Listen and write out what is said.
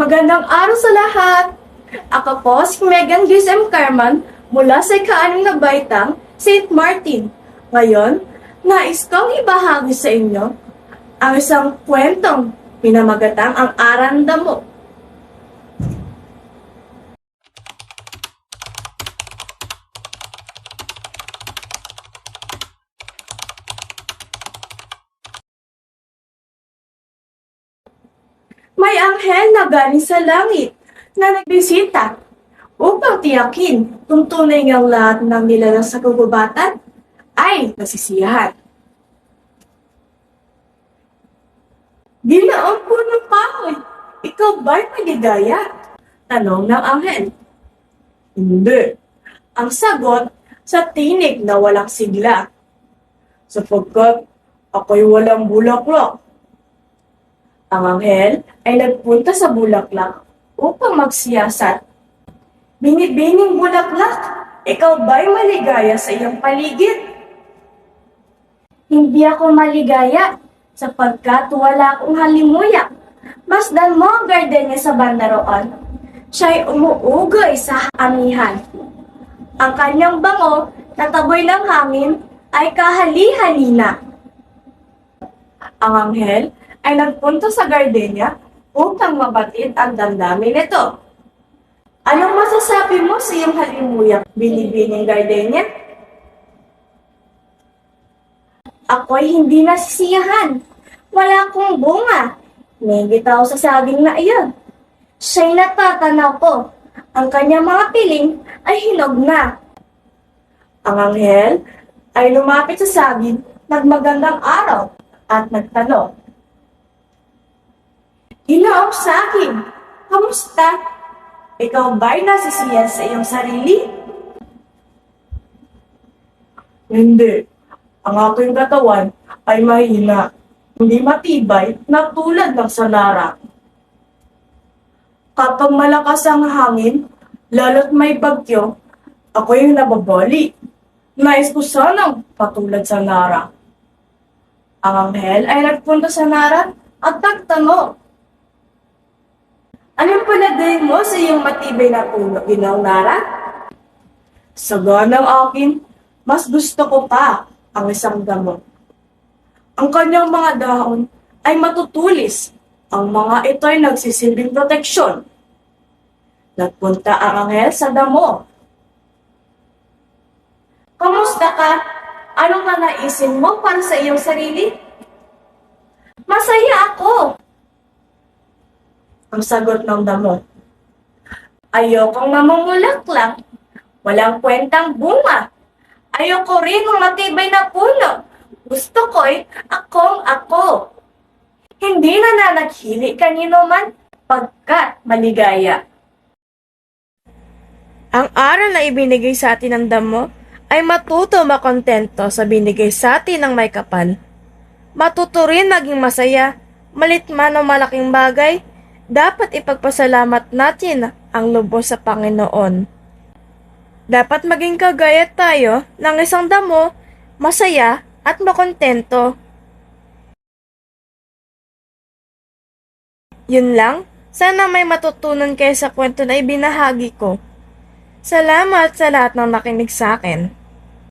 Magandang araw sa lahat! Ako po si Megan Grace M. Carman mula sa ikaanim na baitang St. Martin. Ngayon, nais kong ibahagi sa inyo ang isang kwentong pinamagatang ang aranda May anghel na galing sa langit na nagbisita upang tiyakin kung tunay ngang lahat ng nilalang sa kagubatan ay nasisiyahan. Ginaon po ng kahoy, ikaw ba'y maligaya? Tanong ng anghel. Hindi. Ang sagot sa tinig na walang sigla. Sapagkat ako'y walang bulaklak. Ang anghel ay nagpunta sa bulaklak upang magsiyasat. Binibining bulaklak, ikaw ba'y maligaya sa iyong paligid? Hindi ako maligaya sapagkat wala akong halimuyak. Masdan mo ang gardenia sa banda roon. Siya'y umuugay sa amihan. Ang kanyang bango na taboy ng hangin ay kahali-halina. Ang anghel ay nagpunta sa gardenia upang mabatid ang damdamin nito. Anong masasabi mo sa iyong halimuyak, binibining gardenia? Ako'y hindi nasisiyahan. Wala akong bunga. Ningit ako sa saging na iyon. Siya'y natatanaw ko. Ang kanyang mga piling ay hinog na. Ang anghel ay lumapit sa saging nagmagandang araw at nagtanong. Ginoong saging, kamusta? Ikaw ba'y nasisiyan sa iyong sarili? Hindi. Ang aking katawan ay mahina, hindi matibay na tulad ng sanara. Kapag malakas ang hangin, lalo't may bagyo, ako yung nababali. Nais ko sanang patulad sa Nara. Ang anghel ay nagpunta sa Nara at nagtanong. Anong palagay mo sa iyong matibay na puno, Ginoong Nara? Sa ganang akin, mas gusto ko pa ang isang damo. Ang kanyang mga dahon ay matutulis. Ang mga ito ay nagsisilbing proteksyon. Nagpunta ang anghel sa damo. Kamusta ka? Anong nanaisin mo para sa iyong sarili? Masaya ako! Ang sagot ng damo. Ayokong namumulaklak. Walang kwentang bunga. Ayoko rin ng matibay na puno. Gusto ko'y akong ako. Hindi na nanaghili kanino man pagkat maligaya. Ang aral na ibinigay sa atin ng damo ay matuto makontento sa binigay sa atin ng may kapal. Matuto rin maging masaya, malit man o malaking bagay, dapat ipagpasalamat natin ang lubos sa Panginoon. Dapat maging kagaya tayo ng isang damo, masaya at makontento. Yun lang, sana may matutunan kayo sa kwento na ibinahagi ko. Salamat sa lahat ng nakinig sa akin.